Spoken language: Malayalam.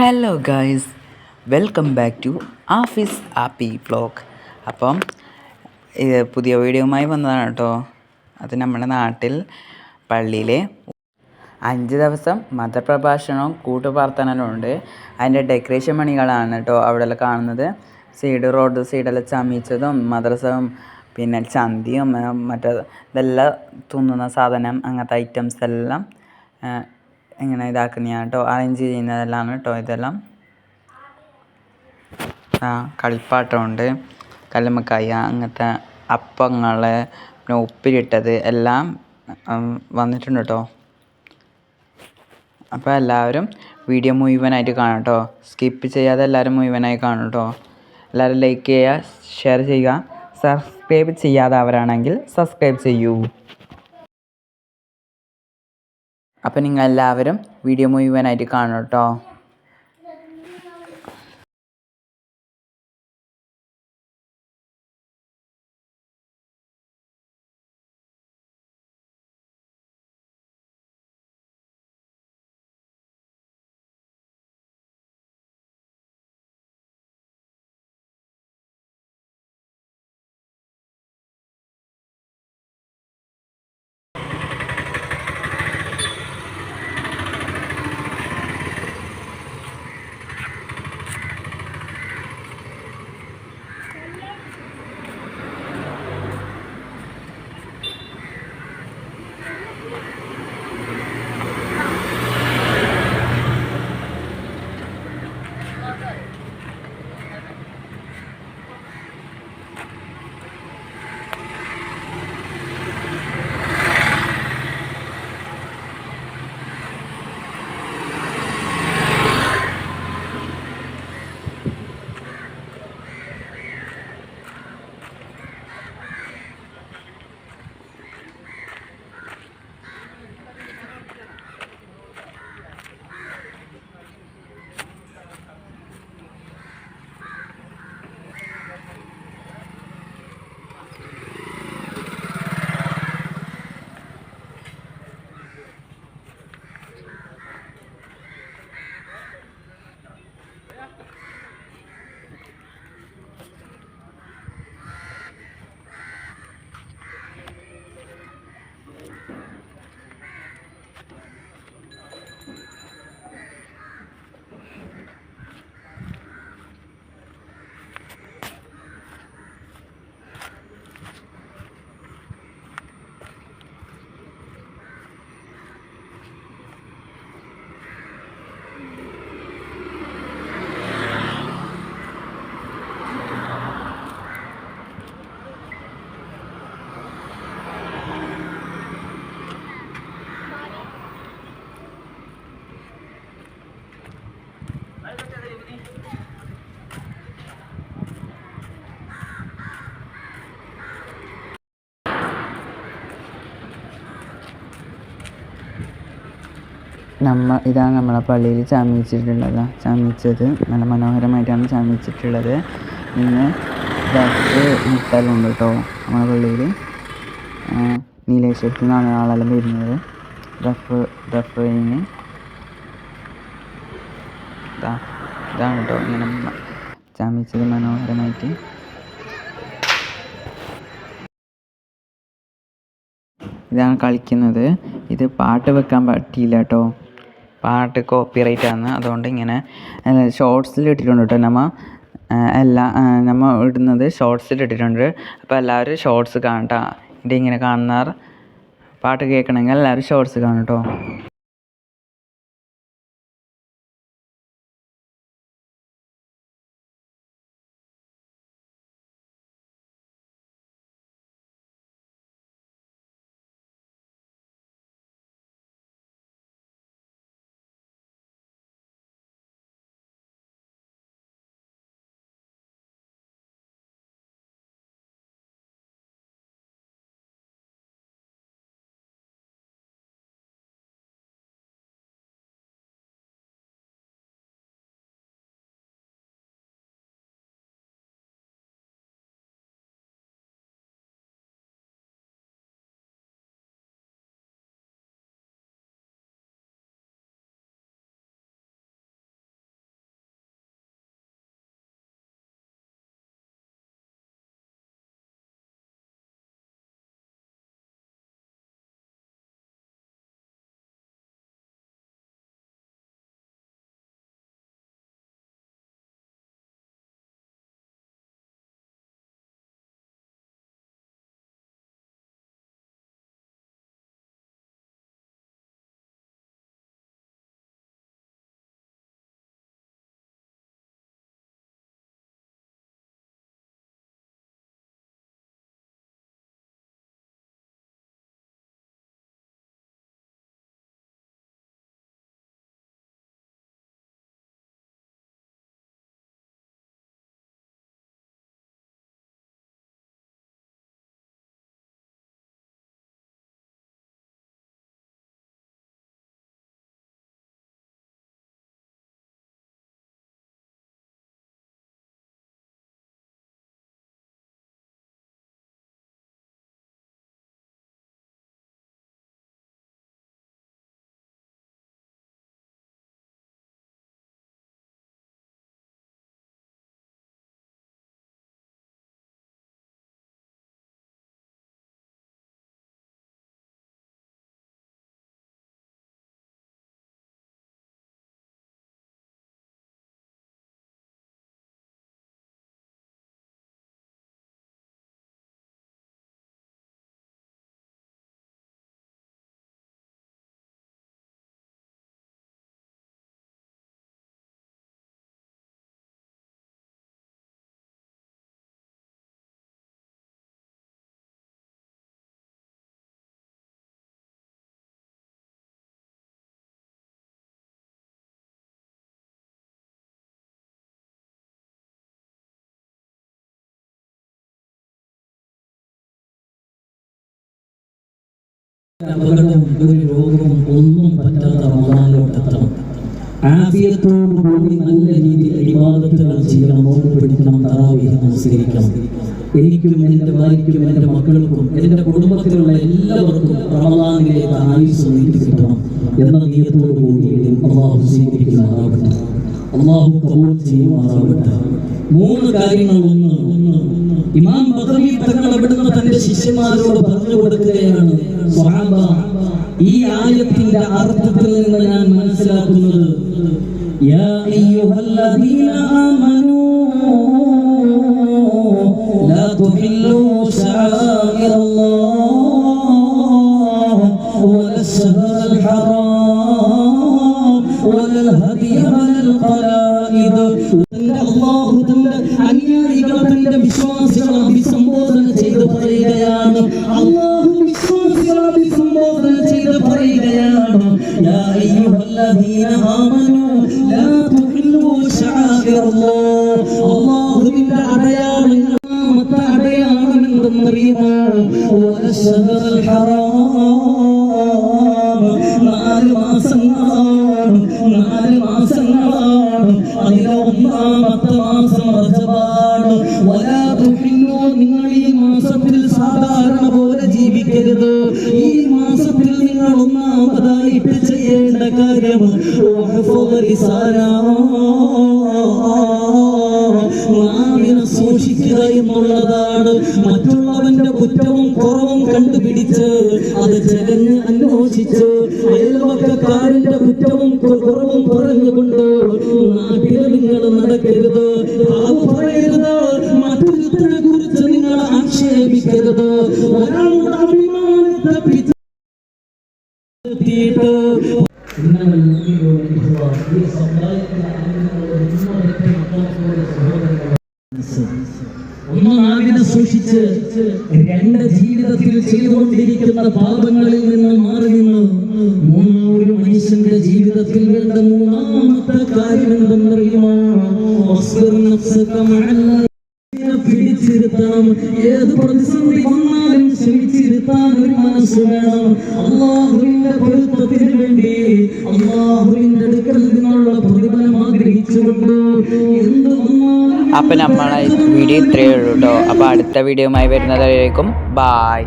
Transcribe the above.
Hello guys welcome back to Afees Appi vlog അപ്പം ഇത് പുതിയ വീഡിയോയുമായി വന്നതാണ് കേട്ടോ. അത് നമ്മുടെ നാട്ടിൽ പള്ളിയിലെ അഞ്ച് ദിവസം മതപ്രഭാഷണവും കൂട്ടുപ്രാർത്ഥനയും ഉണ്ട് അതിന്റെ ഡെക്കറേഷൻ പണികളാണ് കേട്ടോ അവിടെ കാണുന്നത്. സൈഡ് റോഡ് സൈഡെല്ലാം ചമിച്ചതും മദ്രസവും പിന്നെ ചന്തിയും മറ്റേ ഇതെല്ലാം തിന്നുന്ന സാധനം അങ്ങനത്തെ ഐറ്റംസ് എല്ലാം ഇങ്ങനെ ഇതാക്കുന്നതാണ് കേട്ടോ. അറേഞ്ച് ചെയ്യുന്നതെല്ലാം കേട്ടോ ഇതെല്ലാം. ആ കളിപ്പാട്ടമുണ്ട്. കല്ലുമ്മക്കായ അങ്ങനത്തെ അപ്പങ്ങൾ പിന്നെ ഉപ്പിലിട്ടത് എല്ലാം വന്നിട്ടുണ്ട് കേട്ടോ. അപ്പോൾ എല്ലാവരും വീഡിയോ മുഴുവനായിട്ട് കാണും കേട്ടോ. സ്കിപ്പ് ചെയ്യാതെ എല്ലാവരും മുഴുവനായി കാണും കേട്ടോ. എല്ലാവരും ലൈക്ക് ചെയ്യുക ഷെയർ ചെയ്യുക. സബ്സ്ക്രൈബ് ചെയ്യാതെ അവരാണെങ്കിൽ സബ്സ്ക്രൈബ് ചെയ്യൂ. അപ്പോൾ നിങ്ങൾ എല്ലാവരും വീഡിയോ മുഴുവനായിട്ട് കാണും കേട്ടോ. നമ്മ ഇതാണ് നമ്മളെ പള്ളിയിൽ ചാമിച്ചിട്ടുള്ളത് ചാമിച്ചത് നല്ല മനോഹരമായിട്ടാണ് ചാമിച്ചിട്ടുള്ളത് പിന്നെ ബസ് മുട്ടലുണ്ട് കേട്ടോ നമ്മളെ പള്ളിയിൽ. നീലേശ്വരത്തിൽ നിന്നാണ് ആളെല്ലാം വരുന്നത്. ദഫ് കഴിഞ്ഞ് ഇതാ ഇതാണ് കേട്ടോ ഇങ്ങനെ ചാമിച്ചത് മനോഹരമായിട്ട്. ഇതാണ് കളിക്കുന്നത്. ഇത് പാട്ട് വെക്കാൻ പറ്റിയില്ല കേട്ടോ. പാട്ട് കോപ്പിറൈറ്റ് ആണ്. അതുകൊണ്ട് ഇങ്ങനെ ഷോർട്സിൽ ഇട്ടിട്ടുണ്ട് കേട്ടോ നമ്മൾ എല്ലാ നമ്മൾ നമ്മ ഇടുന്നത് ഷോർട്സിൽ ഇട്ടിട്ടുണ്ട്. അപ്പോൾ എല്ലാവരും ഷോർട്സ് കാണട്ടാ. ഇതിങ്ങനെ കാണുന്നവർ പാട്ട് കേൾക്കണമെങ്കിൽ എല്ലാവരും ഷോർട്സ് കാണും അപകടവും ഒരു രോഗവും ഒന്നും പറ്റാത്ത റമദാനിലോട്ടെത്തണം ആഫിയത്തോട് കൂടി നല്ല രീതിയിൽ ഇബാദത്തുകൾ ചെയ്യണം നോമ്പ് പിടിക്കണം തറാവീഹ് നമസ്കരിക്കണം എനിക്കും എന്റെ ഭാര്യയ്ക്കും എന്റെ മക്കൾക്കും എന്റെ കുടുംബത്തിലുള്ള എല്ലാവർക്കും റമദാനിലേക്ക് ആയുസ് നീട്ടി കിട്ടണം എന്ന നീയത്തോടു കൂടി അള്ളാഹു സ്വീകരിക്കുമാറാവട്ടെ അള്ളാഹു കബൂൽ ചെയ്യുമാറാവട്ടെ മൂന്ന് കാര്യങ്ങൾ ഒന്ന് ഇമാം ബദവി തങ്ങൾ തന്റെ ശിഷ്യന്മാരോട് പറഞ്ഞു കൊടുക്കുകയാണ് സ്വഹാബ ഈ ആയത്തിന്റെ അർത്ഥത്തിൽ നിന്ന് ഞാൻ മനസ്സിലാക്കുന്നത് യാ അയ്യുഹല്ലദീന ആമനൂ ലാ തുഹില്ലൂ ശആഇറല്ലാഹ് വല الشهر الحرام ولا الهدي ولا القلائد തന്റെ അള്ളാഹു തന്റെ അനുയായികൾ തന്റെ വിശ്വാസികൾ അഭിസംബോധന ചെയ്ത് പറയുകയാണ് അള്ളാഹു വിശ്വാസികൾ അഭിസംബോധന ചെയ്ത് പറയുകയാണ് യാ അയ്യുഹല്ലദീന ആമനൂ ലാ തുഹില്ലൂ ശആഇറല്ലാഹ് അള്ളാഹുവിന്റെ അടയാളങ്ങൾ ഒന്നാമത്തെ അടയാളം എന്തെന്നറിയുമോ വലശഹറൽ ഹറാം. നാല് മാസങ്ങളാണ് നാല് മാസങ്ങളാണ്. അതിലെ ഒന്നാമത്തെ മാസം നിങ്ങൾ ചെയ്യേണ്ട കാര്യം. നാവിനെ സൂക്ഷിക്കുക എന്നുള്ളതാണ് മറ്റുള്ളവന്റെ കുറ്റവും കുറവും കണ്ടുപിടിച്ച് അത് ജഗഞ്ഞ് അന്വേഷിച്ച് അയൽവക്കക്കാരന്റെ കുറ്റവും കുറവും പറഞ്ഞുകൊണ്ട് നാട്ടിൽ നിങ്ങൾ നടക്കരുത് സൂക്ഷിച്ച് രണ്ട് ജീവിതത്തിൽ ചെയ്തുകൊണ്ടിരിക്കുന്ന പാപങ്ങളിൽ നിന്ന് മാറി നിന്ന്. മൂന്നാമൊരു മനുഷ്യന്റെ ജീവിതത്തിൽ വേണ്ട മൂന്നാമത്തെ കാര്യം എന്തെന്നറിയുമോ? പിടിച്ചിരുത്തണം. ഏത് പ്രതിസന്ധി മനസ്സ് വേണം അള്ളാഹുവിന്റെ പൊരുത്തത്തിന് വേണ്ടി അള്ളാഹുവിന്റെ അടുക്കൽ നിന്നുള്ള പ്രതിഫലം ആഗ്രഹിച്ചുകൊണ്ട് എന്ത് അപ്പം നമ്മളെ വീഡിയോ ഇത്രയേ ഉള്ളൂ കേട്ടോ അപ്പോൾ അടുത്ത വീഡിയോയുമായി വരുന്നതായിരിക്കും ബായ്